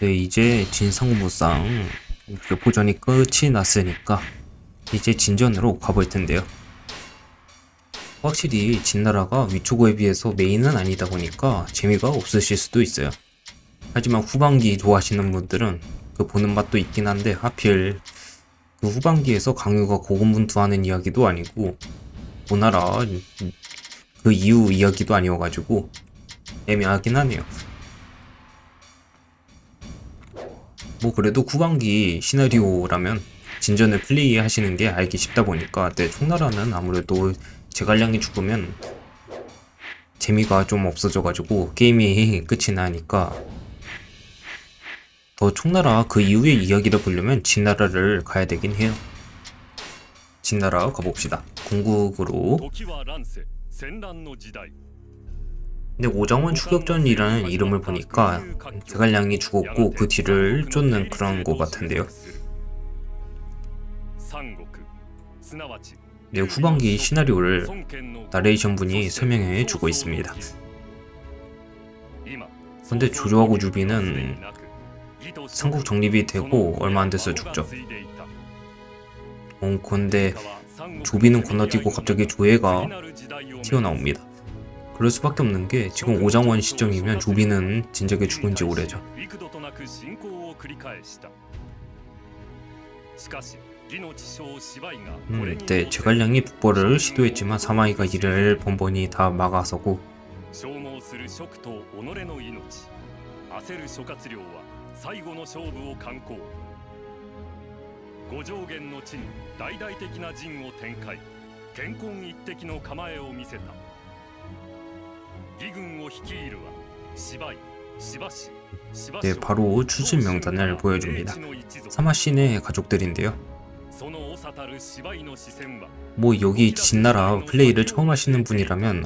네, 이제 진상무상 교포전이 끝이 났으니까 이제 진전으로 가볼 텐데요. 확실히 진나라가 위초고에 비해서 메인은 아니다 보니까 재미가 없으실 수도 있어요. 하지만 후반기 좋아하시는 분들은 그 보는 맛도 있긴 한데 하필 그 후반기에서 강유가 고군분투하는 이야기도 아니고 오나라 그 이후 이야기도 아니어가지고 애매하긴 하네요. 뭐 그래도 후반기 시나리오라면 진전을 플레이 하시는 게 알기 쉽다 보니까 네, 총나라는 아무래도 제갈량이 죽으면 재미가 좀 없어져가지고 게임이 끝이 나니까 더 총나라 그 이후의 이야기를 보려면 진나라를 가야 되긴 해요. 진나라 가봅시다. 궁극으로 근데 오정원 추격전이라는 이름을 보니까 제갈량이 죽었고 그 뒤를 쫓는 그런 것 같은데요. 네, 후반기 시나리오를 나레이션 분이 설명해 주고 있습니다. 근데 조조하고 유비는 삼국 정립이 되고 얼마 안 돼서 죽죠. 어, 근데 조비는 건너뛰고 갑자기 조예가 튀어나옵니다. 그럴 수밖에 없는 게 지금 오장원 시점이면 조비는 진작에 죽은 지 오래죠. 幾度となく侵攻を繰り返したしかし義の知将芝居がこれ 음, に 네, 제갈량이 북벌을 시도했지만 사마이가 이를 번번이 다 막아서고 消耗する職と己の命焦る諸葛亮は最後の勝負を敢行五条原の地に大々的な陣を展開健康一滴の構えを見せた 네, 바로 추진 명단을 보여줍니다. 사마씨네 가족들인데요. 뭐 여기 진나라 플레이를 처음 하시는 분이라면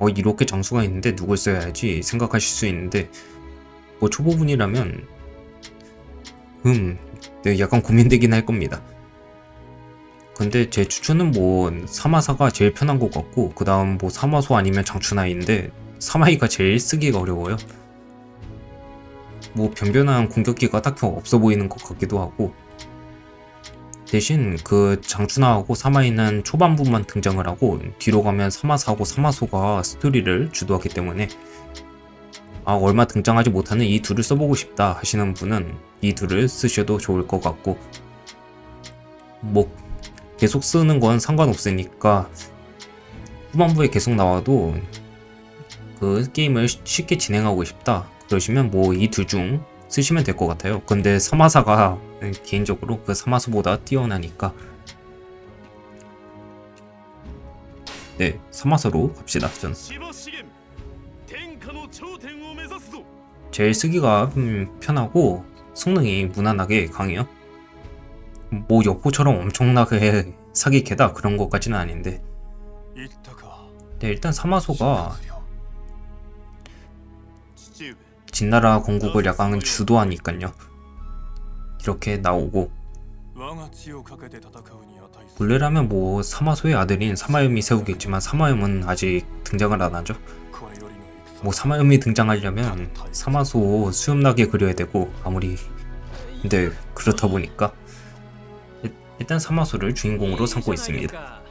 어 이렇게 장수가 있는데 누굴 써야지 생각하실 수 있는데 뭐 초보분이라면 음 네, 약간 고민되긴 할 겁니다. 근데 제 추천은 뭐 사마사가 제일 편한 것 같고 그 다음 뭐 사마소 아니면 장춘아인데 사마이가 제일 쓰기가 어려워요. 뭐 변변한 공격기가 딱히 없어 보이는 것 같기도 하고 대신 그 장춘하하고 사마이는 초반부만 등장을 하고 뒤로 가면 사마사하고 사마소가 스토리를 주도하기 때문에 아 얼마 등장하지 못하는 이 둘을 써보고 싶다 하시는 분은 이 둘을 쓰셔도 좋을 것 같고 뭐 계속 쓰는 건 상관없으니까 후반부에 계속 나와도 그 게임을 쉽게 진행하고 싶다 그러시면 뭐 이 둘 중 쓰시면 될 것 같아요. 근데 사마사가 개인적으로 그 사마사보다 뛰어나니까. 네 사마사로 갑시다 전. 제일 쓰기가 편하고 성능이 무난하게 강해요. 뭐 여포처럼 엄청나게 사기캐다 그런 것까지는 아닌데. 네 일단 사마소가 진나라 건국을 야간은 주도하니깐요. 이렇게 나오고. 원래라면 뭐 사마소의 아들인 사마염이 세우겠지만 사마염은 아직 등장을 안하죠. 뭐 사마염이 등장하려면 사마소 수염나게 그려야 되고 아무리 근데 그렇다 보니까 일단 사마소를 주인공으로 삼고 있습니다.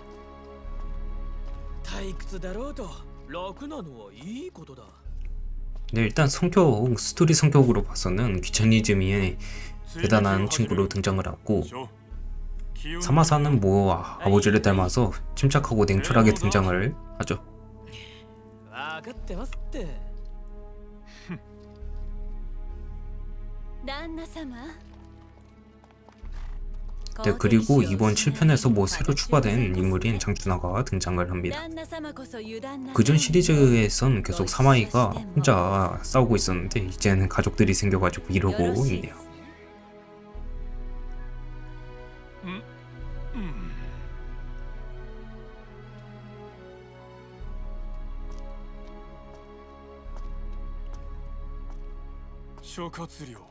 네, 일단 성격, 스토리 성격으로 봐서는 귀차니즘이 대단한 친구로 등장을 하고 사마사는 뭐 아, 아버지를 닮아서 침착하고 냉철하게 등장을 하죠. 네, 그리고 이번 7편에서 뭐 새로 추가된 인물인 장준하가 등장을 합니다. 그전 시리즈에선 계속 사마이가 혼자 싸우고 있었는데 이제는 가족들이 생겨가지고 이러고 있네요. 쇼카츠료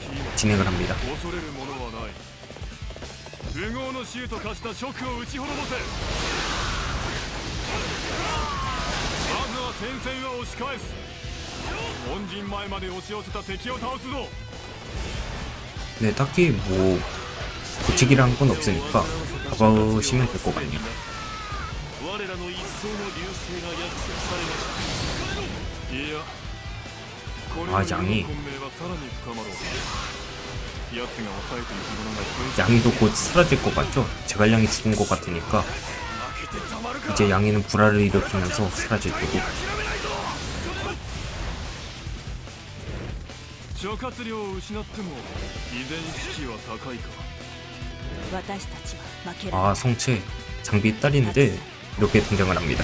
諸葛亮なき命 진행을 합니다. 恐れるものはない武豪の衆と化した諸を打ち滅ぼせまずは戦線を押し返す門陣前まで押し寄せた敵を倒すぞ 네, 딱히 뭐 고치기라는 건 없으니까 가보시면 될 것 같네요. 我らの一層の流星が約束されましたいやこれあ양이 양이도 곧 사라질 것 같죠? 제갈량이 죽은 것 같으니까 이제 양이는 불화를 일으키면서 사라질 거고. 아 성체. 장비 딸인데 이렇게 등장을 합니다.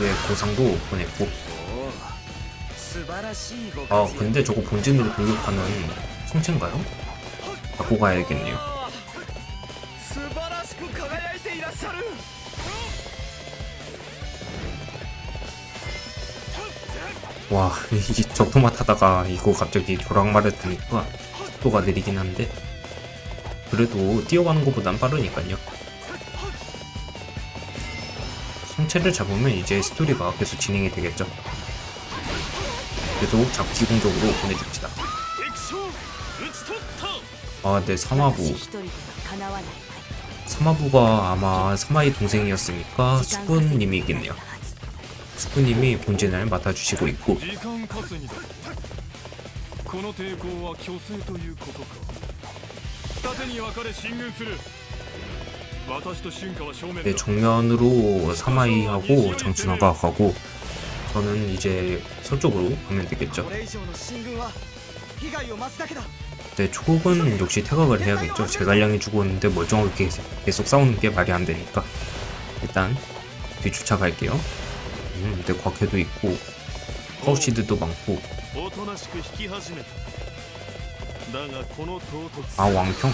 예, 고상도 보냈고. 아, 아 근데 저거 본진으로 공격하는 성체인가요? 갖고 가야겠네요. 와이 적토맛 하다가 이거 갑자기 조랑말을 드니까 속도가 느리긴 한데. 그래도 뛰어가는 것보단 빠르니까요. 시체를 잡으면 이제 스토리가 앞에서 진행이 되겠죠. 계속 잡기 공격으로 보내줍시다. 아, 네, 사마부. 사마부가 아마 사마의 동생이었으니까 수군님이겠네요. 수군님이 본진을 맡아주시고 있고. 네, 네, 정면으로 사마이하고 장춘화가 가고 저는 이제 서쪽으로 가면 되겠죠. 네, 초급은 역시 태각을 해야겠죠. 제갈량이 죽었는데 멀쩡하게 계속 싸우는 게 말이 안 되니까 일단 뒤쫓아 갈게요. 음, 근데 곽해도 있고 파우시드도 많고 아 왕평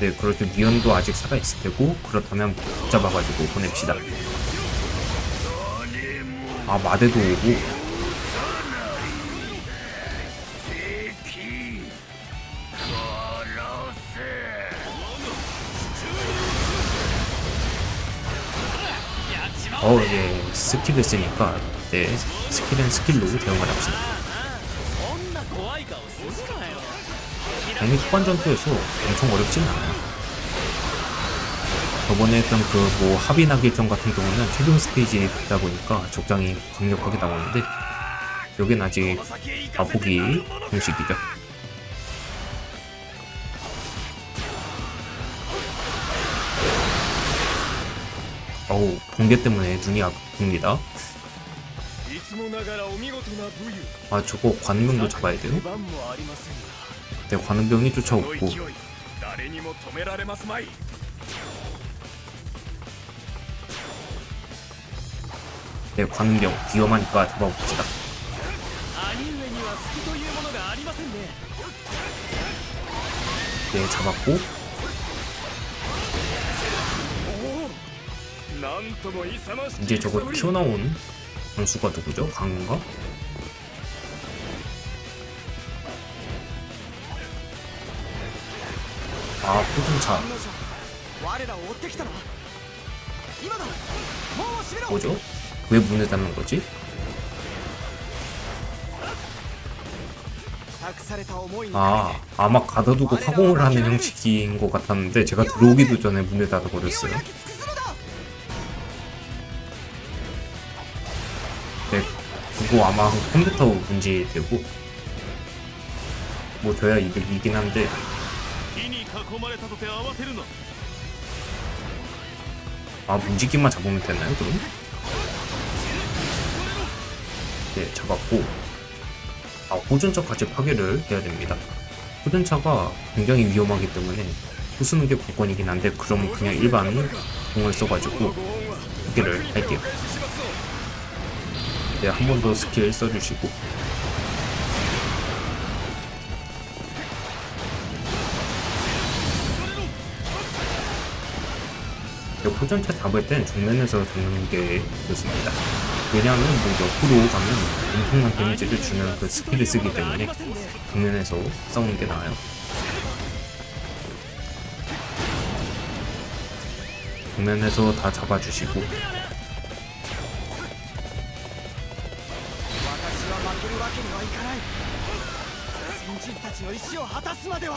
네 그렇죠. 위원도 아직 살아있을 테고 그렇다면 잡아가지고 보냅시다. 아 마대도 오고. 어, 예, 스킬을 쓰니까, 네, 스킬은 스킬로 대응을 합시다. 다행히 초반 전투에서 엄청 어렵진 않아요. 저번에 했던 그 뭐 합인하기전 같은 경우는 최종 스테이지에 있다 보니까 적당히 강력하게 나오는데 여긴 아직 맛보기 형식이죠. 어우 붕괴 때문에 눈이 아픕니다. 아 저거 관문도 잡아야 돼요? 내 관음병이 쫓아오고 내 네, 관음병 위험하니까 잡아봅시다 네 잡았고 이제 저거 튀어나온 장수가 누구죠? 강인가? 아 포중차 뭐죠? 왜 문을 닫는 거지? 아 아마 가둬두고 화공을 하는 형식인 것 같았는데 제가 들어오기도 전에 문을 닫아버렸어요 네 그거 아마 컴퓨터 문제되고 뭐 저야 이득이긴 한데 囲まれたとて慌てるな 아 문지기만 잡으면 되나요 그럼? 네 잡았고 아 호전차까지 파괴를 해야 됩니다 호전차가 굉장히 위험하기 때문에 부수는 게 관건이긴 한데 그럼 그냥 일반 공을 써가지고 파괴를 할게요 네 한 번 더 스킬 써주시고 그 포전차 잡을 땐 정면에서 잡는 게 좋습니다. 왜냐하면 뭐 옆으로 가면 엄청난 데미지를 주는 그 스킬을 쓰기 때문에 정면에서 싸우는 게 나아요. 정면에서 다 잡아주시고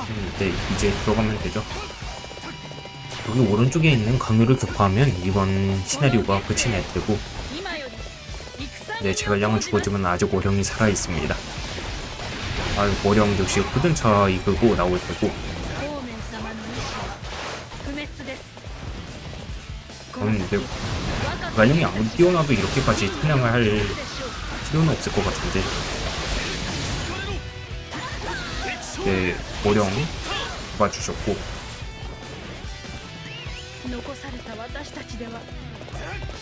음, 네, 이제 들어가면 되죠. 여기 오른쪽에 있는 강요를 격파하면 이번 시나리오가 끝이 날 테고 네, 제갈량은 죽어지면 아직 오령이 살아있습니다. 아, 오령 역시 후든차 이끌고 나올 테고. 음, 근데 갈량이 아무리 뛰어나도 이렇게까지 탄양을 할 필요는 없을 것 같은데. 네, 오령 봐주셨고.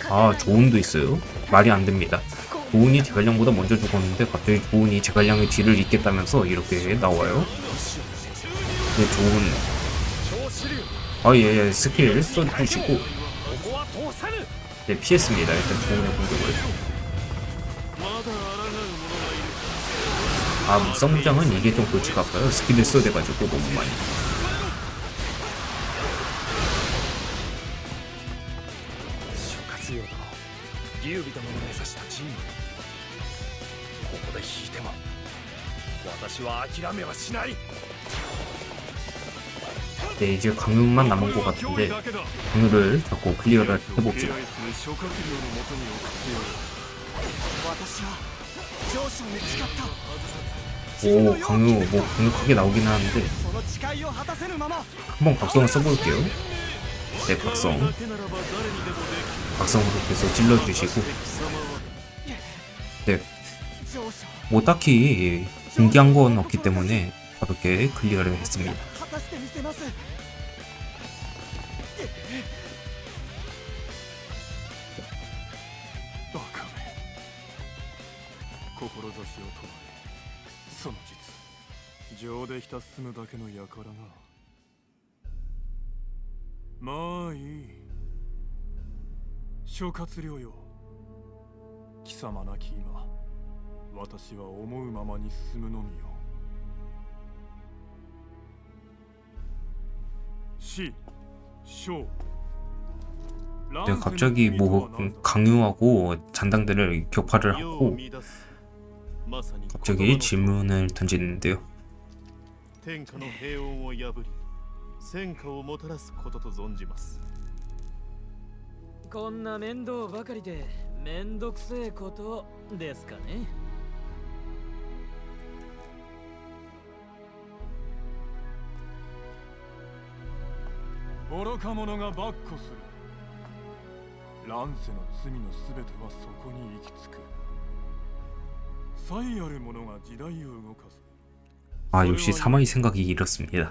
아 조은도 있어요? 말이 안 됩니다. 조은이 제갈량보다 먼저 죽었는데 갑자기 조은이 제갈량의 뒤를 잇겠다면서 이렇게 나와요? 네, 조은. 아예 예, 스킬 써주시고 네 피했습니다 일단 조운의 공격을 아 무쌍무장은 이게 좀 골치가 아파요 스킬을 써대가지고 너무 많이 劉備殿の目指した陣ここで引いても私は諦めはしない 네 이제 강요만 남은 것 같은데 だけだ 강요를 자꾸 클리어를 해봅시다 敬愛する諸葛亮のもとに送ってやる私は上昇に誓った 오 강요 뭐 강력하게 나오긴 하는데 その誓いを果たせぬまま 한번 각성을 써볼게요 제 각성. 박성으로 계속 찔러주시고. 네. 뭐 딱히 공개한 건 없기 때문에 가볍게 클리어를 했습니다. ますバカめ志を唱えその実情でひた進むだけの輩がまあいい諸葛亮よ貴様なき今私は思うままに進むのみよ死将 네 갑자기 뭐 강요하고 잔당들을 격파를 하고 갑자기 질문을 던지는데요 天下の平穏を破り 戦火をもたらすことと存じますこんな面倒ばかりで面倒くせえことですかね愚か者が跋扈する乱世の罪のすべてはそこに行き着く才ある者が時代を動かす 아 역시 사마이 생각이 이렇습니다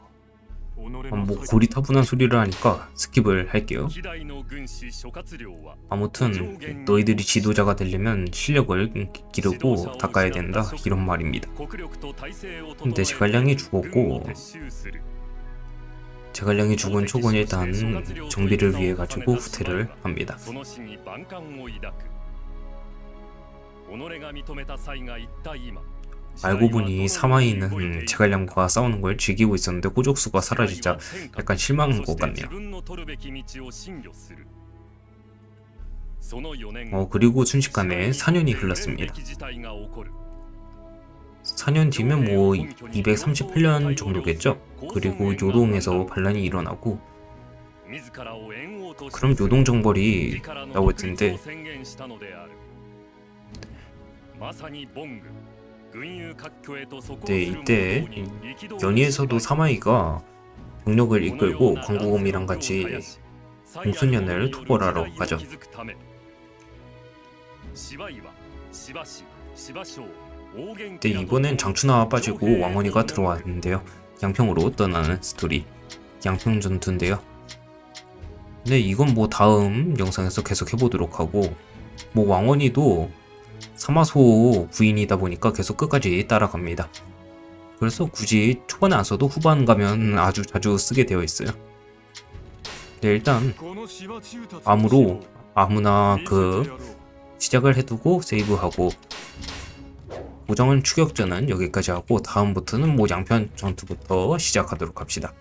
뭐 고리타분한 소리를 하니까 스킵을 할게요. 아무튼 너희들이 지도자가 되려면 실력을 기르고 닦아야 된다 이런 말입니다. 근데 제갈량이 죽었고 제갈량이 죽은 초군 일단 정비를 위해 가지고 후퇴를 합니다. 알고 보니 사마에 있는 제갈량과 싸우는 걸 즐기고 있었는데 호족수가 사라지자 약간 실망한 것 같네요. 어 그리고 순식간에 4년이 흘렀습니다. 4년 뒤면 뭐 238년 정도겠죠? 그리고 요동에서 반란이 일어나고 그럼 요동 정벌이 나올 텐데 네, 이때 연희에서도 사마이가 병력을 이끌고 광고검이랑 같이 공수년을 토벌하러 가죠. 근데 이번엔 장춘하가 빠지고 왕원이가 들어왔는데요. 양평으로 떠나는 스토리 양평 전투인데요. 근데 이건 뭐 다음 영상에서 계속 해보도록 하고 뭐 왕원이도 사마소 부인이다 보니까 계속 끝까지 따라갑니다. 그래서 굳이 초반에 안 써도 후반 가면 아주 자주 쓰게 되어 있어요. 네, 일단 암으로 아무나 그 시작을 해두고 세이브하고 고정은 추격전은 여기까지 하고 다음부터는 뭐 양편 전투부터 시작하도록 합시다.